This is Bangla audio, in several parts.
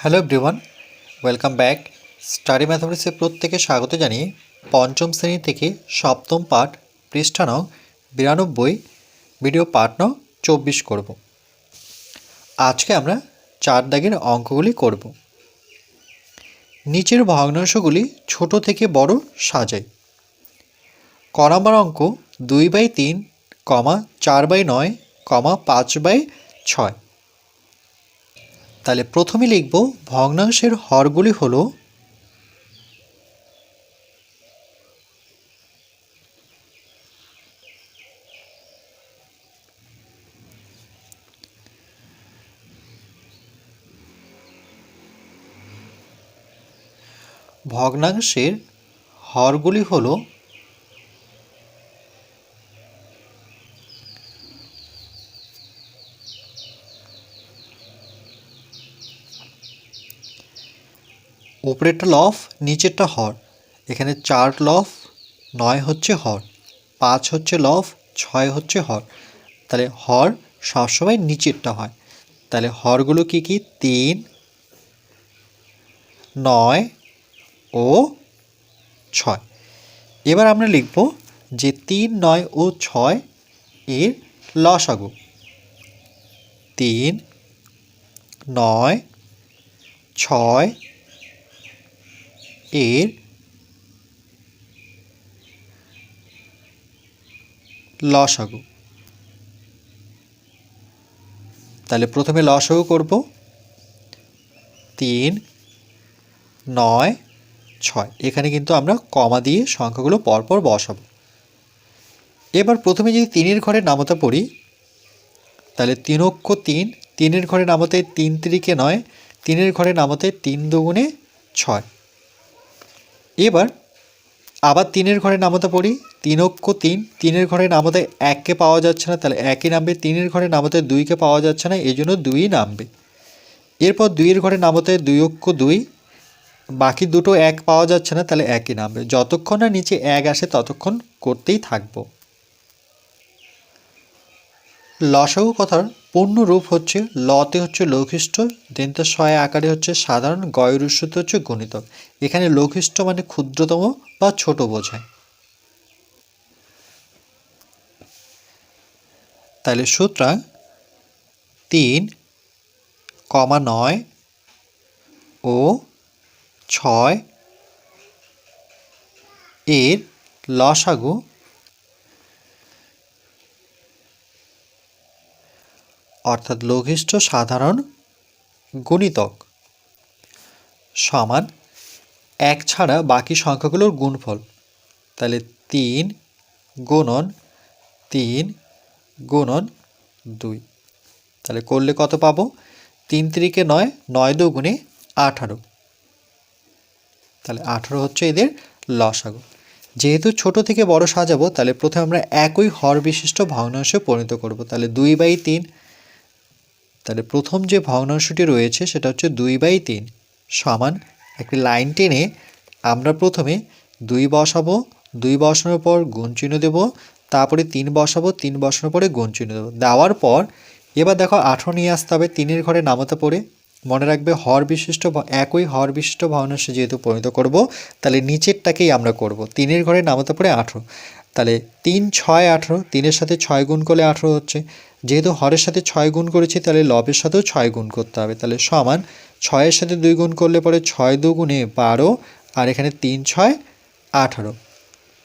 Hello everyone welcome back study ম্যাথামেটিক্সে প্রত্যেকে স্বাগত জানিয়ে পঞ্চম শ্রেণি থেকে সপ্তম পাঠ পৃষ্ঠা বিরানব্বই ভিডিও পাঠ নং, চব্বিশ করব। আজকে আমরা চার দাগের অঙ্কগুলি করব। নিচের ভগ্নাংশগুলি ছোট থেকে বড় সাজাই। ক নম্বর অঙ্ক দুই বাই তিন, কমা চার বাই নয়, কমা পাঁচ বাই ছয়। তাহলে প্রথমে লিখব ভগ্নাংশের হরগুলি হলো ভগ্নাংশের হরগুলি হলো উপরেরটা লফ নিচেরটা হর। এখানে চার লফ নয় হচ্ছে হর। পাঁচ হচ্ছে লফ ছয় হচ্ছে হর। তাহলে হর সবসময় নিচেরটা হয়। তাহলে হরগুলো কি কি? তিন, নয় ও ছয়। এবার আমরা লিখব যে তিন, নয় ও ছয় এর লসাগু তিন, নয়, ছয় এর লসাগু। তাহলে প্রথমে লসাগু করব তিন, নয়, ছয়। এখানে কিন্তু আমরা কমা দিয়ে সংখ্যাগুলো পরপর বসাবো। এবার প্রথমে যদি তিনের ঘরে নামতা পড়ি, তাহলে তিন অক্ষ তিন, তিনের ঘরে নামতে তিন তিরিকে নয়, তিনের ঘরে নামতে তিন দুগুণে ছয়। এবার আবার তিনের ঘরে নামাতে পড়ি তিন অক্ষ তিন, তিনের ঘরে নামতে এককে পাওয়া যাচ্ছে না, তাহলে একই নামবে, তিনের ঘরে নামতে দুইকে পাওয়া যাচ্ছে না এই জন্য দুই নামবে। এরপর দুইয়ের ঘরে নামতে দুই অক্ষ দুই, বাকি দুটো এক পাওয়া যাচ্ছে না, তাহলে একই নামবে। যতক্ষণ না নিচে এক আসে, ততক্ষণ করতেই থাকব। লসাগু কথার পূর্ণ রূপ হচ্ছে লতে হচ্ছে লঘিষ্ঠ দেনতে ছয় আকারে হচ্ছে সাধারণ গয়রুষ্যতে হচ্ছে গণিতক এখানে লঘিষ্ঠ মানে ক্ষুদ্রতম বা ছোট বোঝায়। তাহলে সুতরাং তিন, কমা নয় ও ছয় এর লসাগু অর্থাৎ লঘিষ্ঠ সাধারণ গুণিতক সমান এক ছাড়া বাকি সংখ্যাগুলোর গুণফল। তাহলে তিন গুণন তিন গুণন দুই। তাহলে করলে কত পাবো? তিন তিরিকে নয় নয় দুগুণে আঠারো। তাহলে আঠারো হচ্ছে এদের লসাগু। যেহেতু ছোট থেকে বড় সাজাবো, তাহলে প্রথমে আমরা একই হর বিশিষ্ট ভগ্নাংশে পরিণত করব। তাহলে দুই বাই তিন তাহলে প্রথম যে ভগ্নাংশটি রয়েছে সেটা হচ্ছে দুই বাই তিন সমান একটি লাইন টেনে আমরা প্রথমে দুই বসাবো, দুই বসানোর পর গুণ চিহ্ন দেবো, তারপরে তিন বসাবো, তিন বসানোর পরে গুণ চিহ্ন দেবো। দেওয়ার পর এবার দেখো আঠেরো নিয়ে আসতে হবে, তিনের ঘরে নামাতে পড়ে। মনে রাখবে হর বিশিষ্ট একই হর বিশিষ্ট ভগ্নাংশে যেহেতু পরিণত করব, তাহলে নিচেরটাকেই আমরা করব। তিনের ঘরে নামাতে পড়ে আঠেরো। তাহলে তিন ছয় আঠেরো, তিনের সাথে ছয় গুণ করলে আঠেরো হচ্ছে। যেহেতু হরের সাথে ছয় গুণ করেছি, তাহলে লবের সাথেও ছয় গুণ করতে হবে। তাহলে সমান ছয়ের সাথে দুই গুণ করলে পরে ছয় দু গুণে বারো, আর এখানে তিন ছয় আঠারো।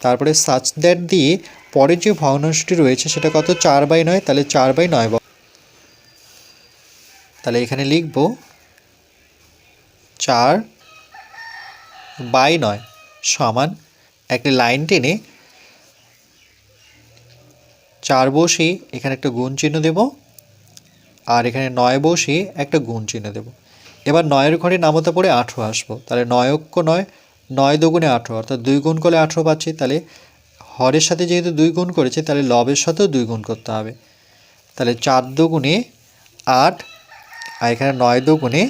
তারপরে সাচ দ্যাট দিয়ে পরের যে ভগ্নাংশটি রয়েছে, সেটা কত? চার বাই নয়, তাহলে চার বাই নয় তাহলে এখানে লিখব চার বাই নয় সমান। একটি লাইন টেনে চার বসিয়ে এখানে একটা গুণ চিহ্ন দেব, আর এখানে নয় বসিয়ে একটা গুণ চিহ্ন দেব। এবার নয়ের ঘরে নামতে পড়ে আঠেরো আসব। তাহলে নয় অক্ষ নয় নয় দুগুণে আঠেরো, অর্থাৎ দুই গুণ করলে আঠেরো পাচ্ছি, তাহলে হরের সাথে যেহেতু দুই গুণ করেছে, তাহলে লবের সাথেও দুই গুণ করতে হবে। তাহলে চার দুগুণে আট, আর এখানে নয় দুগুণে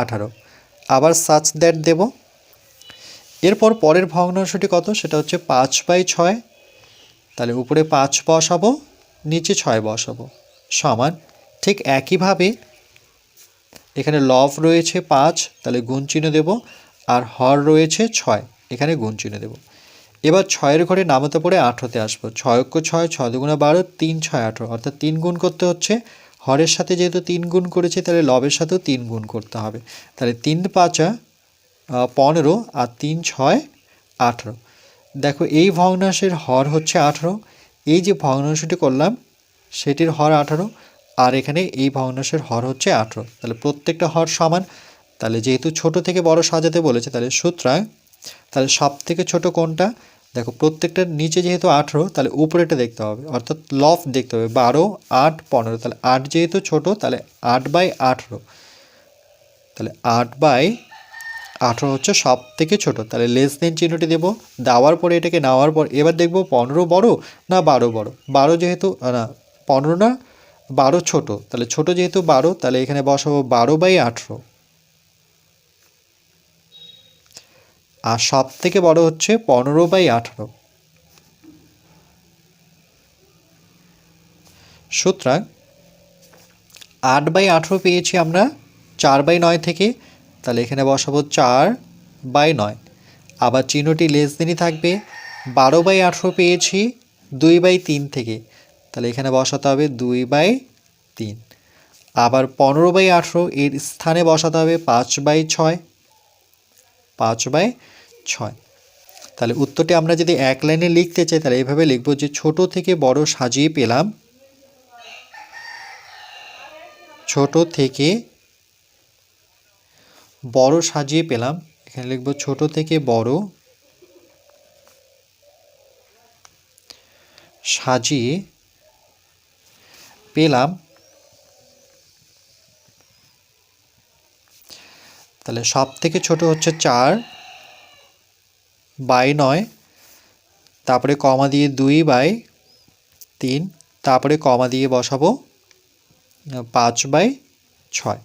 আঠারো। আবার সাচ দ্যাট দেব। এরপর পরের ভগ্নাংশটি কত? সেটা হচ্ছে পাঁচ বাই ছয় তাহলে উপরে পাঁচ বসাবো, নিচে ছয় বসাবো। সমান, ঠিক একইভাবে এখানে লব রয়েছে পাঁচ, তাহলে গুণ চিহ্ন দেব, আর হর রয়েছে ছয়, এখানে গুণ চিহ্ন দেব। এবার ছয়ের ঘরে নামাতে পড়ে আঠেরোতে আসব। ছয় অক্ষ ছয় ছয় দুগুণে বারো, তিন ছয় আঠেরো, অর্থাৎ তিন গুণ করতে হচ্ছে। হরের সাথে যেহেতু তিন গুণ করেছি, তাহলে লবের সাথেও তিন গুণ করতে হবে। তাহলে তিন পাঁচা পনেরো আর তিন ছয় আঠেরো। দেখো, এই ভগ্নাংশের হর হচ্ছে আঠেরো। এই যে ভগ্নাংশটি করলাম, সেটির হর আঠারো, আর এখানে এই ভগ্নাংশের হর হচ্ছে আঠেরো। তাহলে প্রত্যেকটা হর সমান। তাহলে যেহেতু ছোট থেকে বড় সাজাতে বলেছে, তাহলে সুতরাং, তাহলে সব থেকে ছোট কোনটা? দেখো প্রত্যেকটার নিচে যেহেতু আঠেরো, তাহলে উপরেটা দেখতে হবে। অর্থাৎ লফ দেখতে হবে, বারো, আট, পনেরো। তাহলে আট যেহেতু ছোট, তাহলে আট বাই আঠেরো। তাহলে আট বাই আঠেরো হচ্ছে সব থেকে ছোট। তাহলে লেস দেন চিহ্নটি দেবো। দেওয়ার পরে এটাকে নেওয়ার পর এবার দেখব পনেরো বড় না বারো বড়। বারো যেহেতু না, পনেরো না, বারো ছোট। তাহলে ছোট যেহেতু বারো, তাহলে এখানে বসাবো বারো বাই আঠেরো। আর সব থেকে বড় হচ্ছে পনেরো বাই আঠেরো। সুতরাং আট বাই আঠেরো পেয়েছি আমরা, চার বাই নয় থেকে তাহলে এখানে বসাবো চার বাই নয়। আবার চিহ্নটি লেস দিনই থাকবে। বারো বাই আঠেরো পেয়েছি দুই বাই তিন থেকে। তাহলে এখানে বসাতে হবে দুই বাই তিন। আবার পনেরো বাই আঠেরো এর স্থানে বসাতে হবে পাঁচ বাই ছয়। পাঁচ বাই ছয়। তাহলে উত্তরটি আমরা যদি এক লাইনে লিখতে চাই, তাহলে এভাবে লিখব যে ছোট থেকে বড় সাজিয়ে পেলাম। ছোট থেকে বড় সাজিয়ে পেলাম। এখানে লিখব ছোট থেকে বড়। সাজিয়ে পেলাম। তাহলে সব থেকে ছোট হচ্ছে চার, বাই নয়, তারপরে কমা দিয়ে দুই, বাই তিন, তারপরে কমা দিয়ে বসাবো, পাঁচ, বাই ছয়।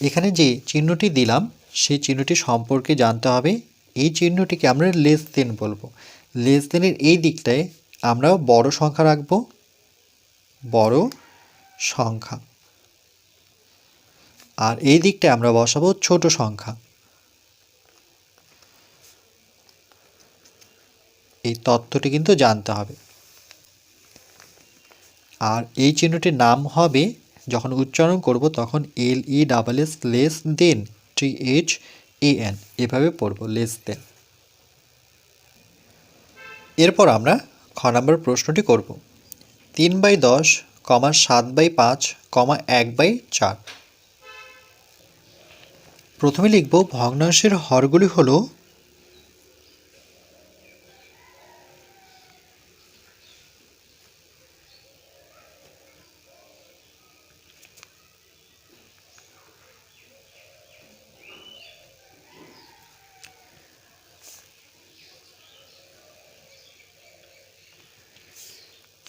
এখানে যে চিহ্নটি দিলাম, সেই চিহ্নটি সম্পর্কে জানতে হবে। এই চিহ্নটিকে আমরা লেস দেন বলব। লেস দেনের এই দিকটায় আমরা বড় সংখ্যা রাখব। বড় সংখ্যা। আর এই দিকটায় আমরা বসাবো ছোট সংখ্যা। এই তথ্যটি কিন্তু জানতে হবে। আর এই চিহ্নটির নাম হবে যখন উচ্চারণ করব তখন L E double S less then T H A N এভাবে পড়ব লেস দেন এরপর আমরা খ নম্বর প্রশ্নটি করব। তিন বাই দশ, কমা সাত বাই পাঁচ, কমা এক বাই চার। প্রথমে লিখব ভগ্নাংশের হরগুলি হলো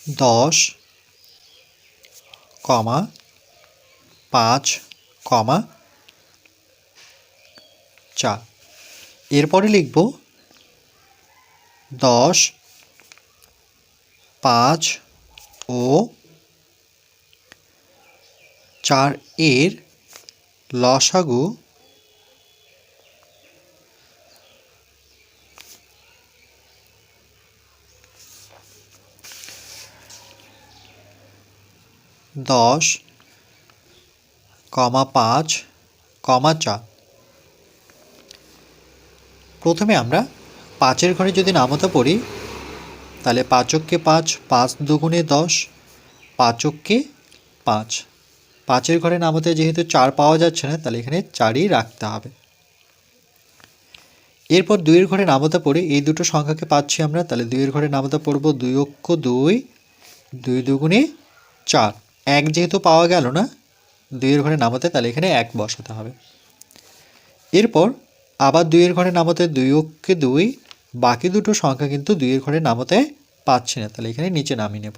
দশ কমা পাঁচ কমা চার। এরপরে লিখব দশ পাঁচ ও চার এর লসাগু দশ, কমা পাঁচ, কমা চার। প্রথমে আমরা পাঁচের ঘরে যদি নামতা পড়ি, তাহলে পাঁচককে পাঁচ পাঁচ দুগুণে দশ, পাঁচককে পাঁচ। পাঁচের ঘরে নামতে যেহেতু চার পাওয়া যাচ্ছে না, তাহলে এখানে চারই রাখতে হবে। এরপর দুইয়ের ঘরে নামতা পড়ে, এই দুটো সংখ্যাকে পাচ্ছি আমরা, তাহলে দুইয়ের ঘরে নামতা পড়ব দুই অক্ষ দুই দুই দুগুণে চার। এক যেহেতু পাওয়া গেল না, দুইয়ের ঘরে নামাতে, তাহলে এখানে এক বসাতে হবে। এরপর আবার দুইয়ের ঘরে নামাতে দুই অক্ষে দুই, বাকি দুটো সংখ্যা কিন্তু দুইয়ের ঘরে নামাতে পাচ্ছি না, তাহলে এখানে নিচে নামিয়ে নেব।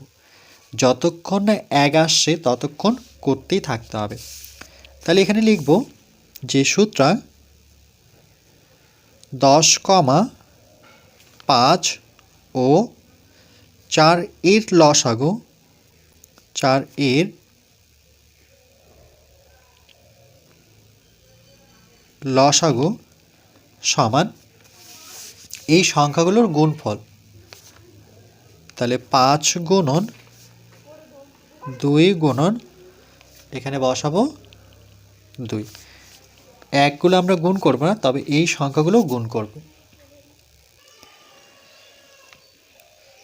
যতক্ষণ না এক আসছে, ততক্ষণ করতেই থাকতে হবে। তাহলে এখানে লিখব যে সূত্রাং দশ কমা পাঁচ ও চার এর লসাগু চার এর লসাগু সমান এই সংখ্যাগুলোর গুণফল। তাহলে পাঁচ গুণন দুই গুণন এখানে বসাবো দুই। একগুলো আমরা গুণ করব না, তবে এই সংখ্যাগুলো গুণ করব।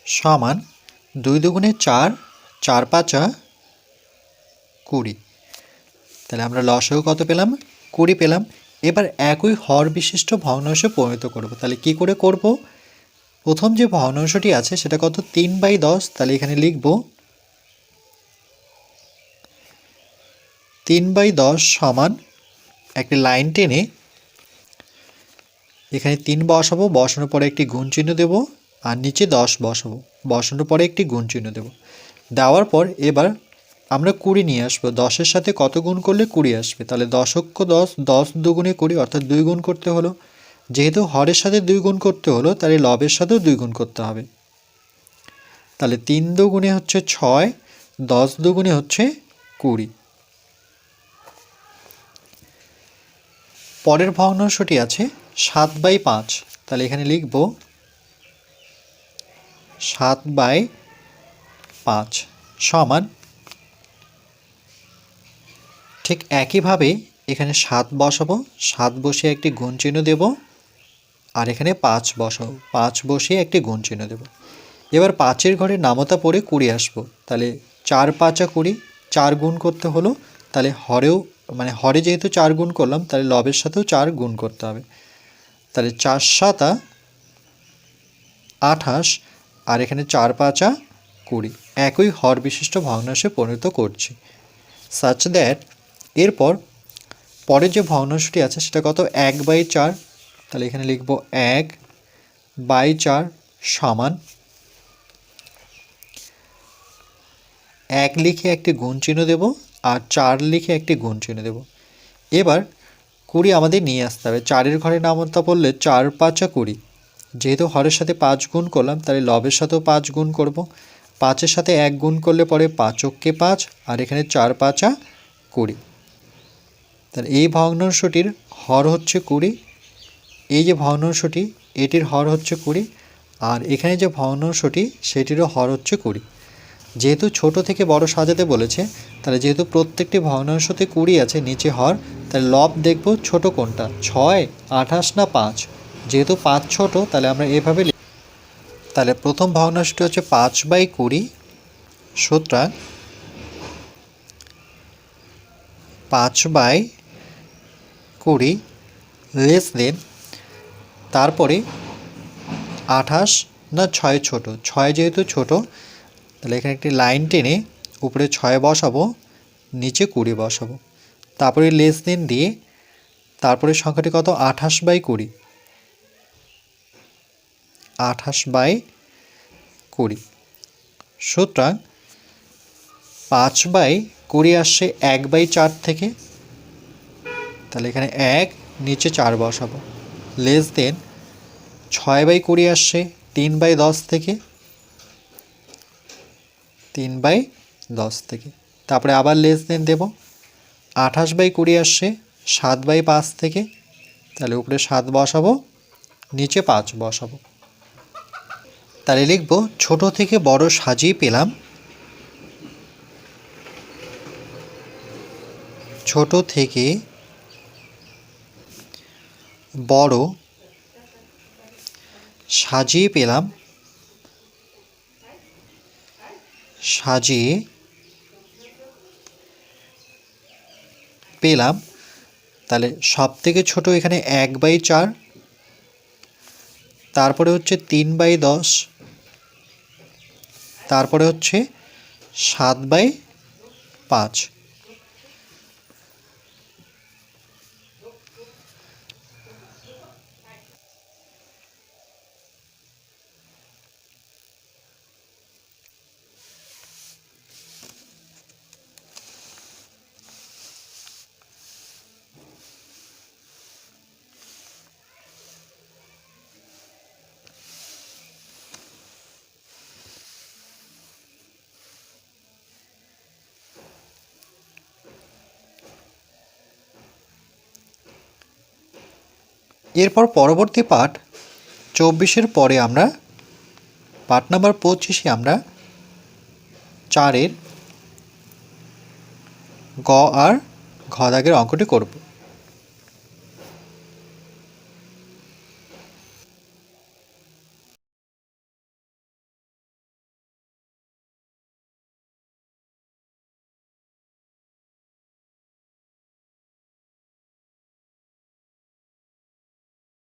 সমান দুই দুগুণে চার চার পাঁচা কুড়ি। তাহলে আমরা লসেও কত পেলাম? কুড়ি পেলাম। এবার একই হর বিশিষ্ট ভগ্নাংশে পরিণত করব। তাহলে কি করে করব? প্রথম যে ভগ্নাংশটি আছে সেটা কত? তিন বাই দশ। তাহলে এখানে লিখব তিন বাই দশ সমান একটি লাইন টেনে এখানে তিন বসাবো। বসানোর পরে একটি গুণ চিহ্ন দেবো। আর নিচে দশ বসাবো। বসানোর পরে একটি গুণ চিহ্ন দেবো। দেওয়ার পর এবার আমরা কুড়ি নিয়ে আসব। দশের সাথে কত গুণ করলে কুড়ি আসবে? তাহলে দশক্ষ দশ দশ দুগুণে কুড়ি, অর্থাৎ দুই গুণ করতে হলো। যেহেতু হরের সাথে দুই গুণ করতে হলো, তাহলে লবের সাথেও দুই গুণ করতে হবে। তাহলে তিন দুগুণে হচ্ছে ছয়, দশ দুগুণে হচ্ছে কুড়ি। পরের ভগ্নাংশটি আছে সাত বাই পাঁচ। তাহলে এখানে লিখব সাত বাই পাঁচ সমান ঠিক একইভাবে এখানে সাত বসাবো। সাত বসিয়ে একটি গুণ চিহ্ন দেব। আর এখানে পাঁচ বসাবো। পাঁচ বসিয়ে একটি গুণ চিহ্ন দেব। এবার পাঁচের ঘরে নামতা পড়ে কুড়ি আসব। তাহলে চার পাঁচা কুড়ি, চার গুণ করতে হলো। তাহলে হরেও মানে হরে যেহেতু চার গুণ করলাম, তাহলে লবের সাথেও চার গুণ করতে হবে। তাহলে চার সাতা আঠাশ, আর এখানে চার পাঁচা কুড়ি একই হর বিশিষ্ট ভগ্নাংশে পরিণত করছি। সাচ দ্যাট এরপর পরের যে ভগ্নাংশটি আছে সেটা কত? এক বাই চার। তাহলে এখানে লিখব এক বাই চার সমান এক লিখে একটি গুণ চিহ্ন দেব আর চার লিখে একটি গুণ চিহ্ন দেব। এবার কুড়ি আমাদের নিয়ে আসতে হবে। চারের ঘরে নামতা পড়লে চার পাঁচা কুড়ি। যেহেতু হরের সাথে পাঁচ গুণ করলাম, তাহলে লবের সাথেও পাঁচ গুণ করব। পাঁচের সাথে এক গুণ করলে পরে পাঁচককে পাঁচ, আর এখানে চার পাঁচা কুড়ি। তাহলে এই ভগ্নাংশটির হর হচ্ছে কুড়ি, এই যে ভগ্নাংশটি, এটির হর হচ্ছে কুড়ি, আর এখানে যে ভগ্নাংশটি, সেটিরও হর হচ্ছে কুড়ি। যেহেতু ছোট থেকে বড় সাজাতে বলেছে, তাহলে যেহেতু প্রত্যেকটি ভগ্নাংশতে কুড়ি আছে, নিচে হর, তাহলে লব দেখব ছোট কোনটা? ছয়, আঠাশ না পাঁচ? যেহেতু পাঁচ ছোট, তাহলে আমরা এভাবে তাহলে প্রথম ভগ্নাংশটি হচ্ছে পাঁচ বাই কুড়ি সুতরাং পাঁচ বাই কুড়ি লেস দেন তারপরে আঠাশ না ছয় ছোট, ছয় যেহেতু ছোট, তাহলে এখানে একটি লাইন টেনে উপরে ছয় বসাবো, নিচে কুড়ি বসাবো। তারপরে লেস দেন দিয়ে, তারপরে সংখ্যাটি কত? আঠাশ বাই কুড়ি। আঠাশ বাই কুড়ি। সুতরাং পাঁচ বাই কুড়ি আসছে এক বাই চার থেকে। তাহলে এখানে এক, নিচে চার বসাবো। লেস দেন ছয় বাই কুড়ি আসছে তিন বাই দশ থেকে। তিন বাই দশ থেকে। তারপরে আবার লেস দেন দেব। আঠাশ বাই কুড়ি আসছে সাত বাই পাঁচ থেকে। তাহলে উপরে সাত বসাবো, নিচে পাঁচ বসাবো। তাহলে লিখব, ছোট থেকে বড় সাজিয়ে পেলাম। ছোট থেকে বড় সাজিয়ে পেলাম। সাজিয়ে পেলাম। তাহলে সব থেকে ছোট এখানে এক বাই চার, তারপরে হচ্ছে তিন বাই দশ। তারপরে হচ্ছে সাত বাই পাঁচ। এরপর পরবর্তী পাঠ চব্বিশের পরে আমরা, পাঠ নাম্বার পঁচিশে আমরা চারের গ আর ঘ দাগের অঙ্কটি করব।